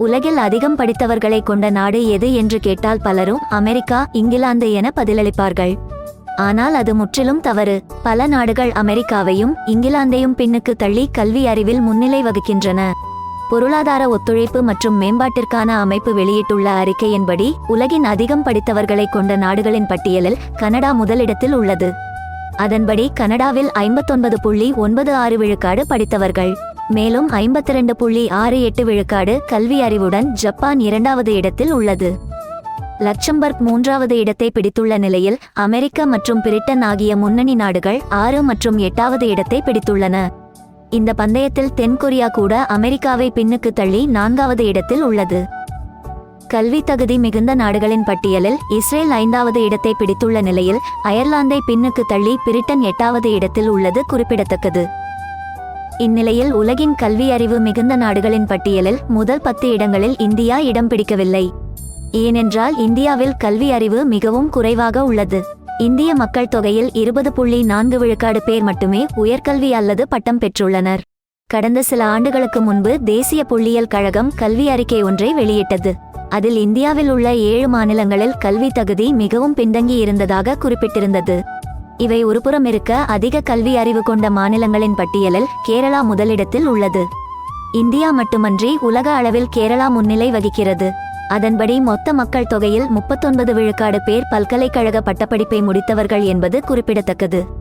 உலகில் அதிகம் படித்தவர்களை கொண்ட நாடு எது என்று கேட்டால் பலரும் அமெரிக்கா இங்கிலாந்து என பதிலளிப்பார்கள். ஆனால் அது முற்றிலும் தவறு. பல நாடுகள் அமெரிக்காவையும் இங்கிலாந்தையும் பின்னுக்கு தள்ளி கல்வி அறிவில் முன்னிலை வகுக்கின்றன. பொருளாதார ஒத்துழைப்பு மற்றும் மேம்பாட்டிற்கான அமைப்பு வெளியிட்டுள்ள அறிக்கையின்படி உலகின் அதிகம் படித்தவர்களை கொண்ட நாடுகளின் பட்டியலில் கனடா முதலிடத்தில் உள்ளது. அதன்படி கனடாவில் ஐம்பத்தொன்பது புள்ளி ஒன்பது ஆறு விழுக்காடு படித்தவர்கள். மேலும் ஐம்பத்தி ரெண்டு புள்ளி ஆறு எட்டு விழுக்காடு கல்வி அறிவுடன் ஜப்பான் இரண்டாவது இடத்தில் உள்ளது. லக்சம்பர்க் மூன்றாவது இடத்தை பிடித்துள்ள நிலையில் அமெரிக்கா மற்றும் பிரிட்டன் ஆகிய முன்னணி நாடுகள் ஆறு மற்றும் எட்டாவது இடத்தை பிடித்துள்ளன. இந்த பந்தயத்தில் தென்கொரியா கூட அமெரிக்காவை பின்னுக்கு தள்ளி நான்காவது இடத்தில் உள்ளது. கல்வி தகுதி மிகுந்த நாடுகளின் பட்டியலில் இஸ்ரேல் ஐந்தாவது இடத்தை பிடித்துள்ள நிலையில் அயர்லாந்தை பின்னுக்கு தள்ளி பிரிட்டன் எட்டாவது இடத்தில் உள்ளது குறிப்பிடத்தக்கது. இந்நிலையில் உலகின் கல்வி அறிவு மிகுந்த நாடுகளின் பட்டியலில் முதல் பத்து இடங்களில் இந்தியா இடம் பிடிக்கவில்லை. ஏனென்றால் இந்தியாவில் கல்வி அறிவு மிகவும் குறைவாக உள்ளது. இந்திய மக்கள் தொகையில் இருபது புள்ளி நான்கு விழுக்காடு பேர் மட்டுமே உயர்கல்வி அல்லது பட்டம் பெற்றுள்ளனர். கடந்த சில ஆண்டுகளுக்கு முன்பு தேசிய புள்ளியியல் கழகம் கல்வி அறிக்கை ஒன்றை வெளியிட்டது. அதில் இந்தியாவில் உள்ள ஏழு மாநிலங்களில் கல்வி தகுதி மிகவும் பின்தங்கி இருந்ததாக குறிப்பிட்டிருந்தது. இவை ஒருபுறம் இருக்க அதிக கல்வி அறிவு கொண்ட மாநிலங்களின் பட்டியலில் கேரளா முதலிடத்தில் உள்ளது. இந்தியா மட்டுமன்றி உலக அளவில் கேரளா முன்னிலை வகிக்கிறது. அதன்படி மொத்த மக்கள் தொகையில் முப்பத்தொன்பது விழுக்காடு பேர் பல்கலைக்கழக பட்டப்படிப்பை முடித்தவர்கள் என்பது குறிப்பிடத்தக்கது.